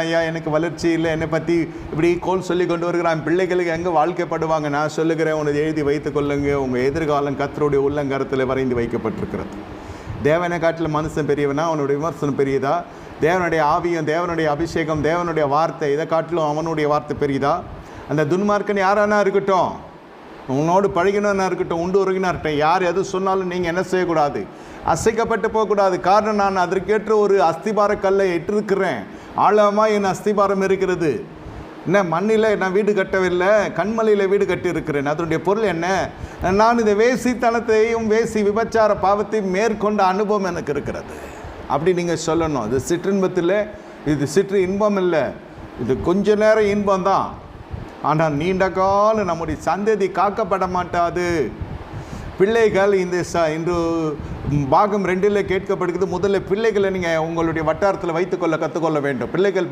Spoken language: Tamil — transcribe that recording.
ஐயா எனக்கு வளர்ச்சி இல்லை. என்னை பற்றி இப்படி கோல் சொல்லி கொண்டு வருகிறான். பிள்ளைகளுக்கு எங்கே வாழ்க்கைப்படுவாங்க? நான் சொல்லுகிறேன் உனது எழுதி வைத்துக் கொள்ளுங்க உங்கள் எதிர்காலம் கத்தருடைய உள்ளங்கரத்தில் வரைந்து வைக்கப்பட்டிருக்கிறது. தேவனை காட்டில் மனுஷன் பெரியவனா? அவனுடைய விமர்சனம் பெரியதா? தேவனுடைய ஆவியம் தேவனுடைய அபிஷேகம் தேவனுடைய வார்த்தை இதை காட்டிலும் அவனுடைய வார்த்தை பெரியதா அந்த துன்மார்க்கன் யாரானா இருக்கட்டும்? உன்னோடு பழகினா இருக்கட்டும் உண்டு உறங்கினா இருக்கட்டும் யார் எது சொன்னாலும் நீங்கள் என்ன செய்யக்கூடாது? அசைக்கப்பட்டு போகக்கூடாது. காரணம் நான் அதற்கேற்ற ஒரு அஸ்திபார கல்லை இட்டிருக்கிறேன். ஆழமாக என் அஸ்திபாரம் இருக்கிறது. என்ன மண்ணில் நான் வீடு கட்டவில்லை கண்மலையில் வீடு கட்டியிருக்கிறேன். அதனுடைய பொருள் என்ன? நான் இந்த வேசித்தனத்தையும் வேசி விபச்சார பாவத்தையும் மேற்கொண்ட அனுபவம் எனக்கு இருக்கிறது. அப்படி நீங்கள் சொல்லணும். இது சிற்றின்பத்தில் இது சிற்று இன்பம் இல்லை. இது கொஞ்ச நேரம் இன்பம் தான் ஆனால் நீண்ட காலம் நம்முடைய சந்ததி காக்கப்பட மாட்டாது. பிள்ளைகள் இந்த ச இன்று பாகம் ரெண்டில் கேட்கப்படுகிறது. முதல்ல பிள்ளைகளை நீங்கள் உங்களுடைய வட்டாரத்தில் வைத்துக்கொள்ள கற்றுக்கொள்ள வேண்டும். பிள்ளைகள்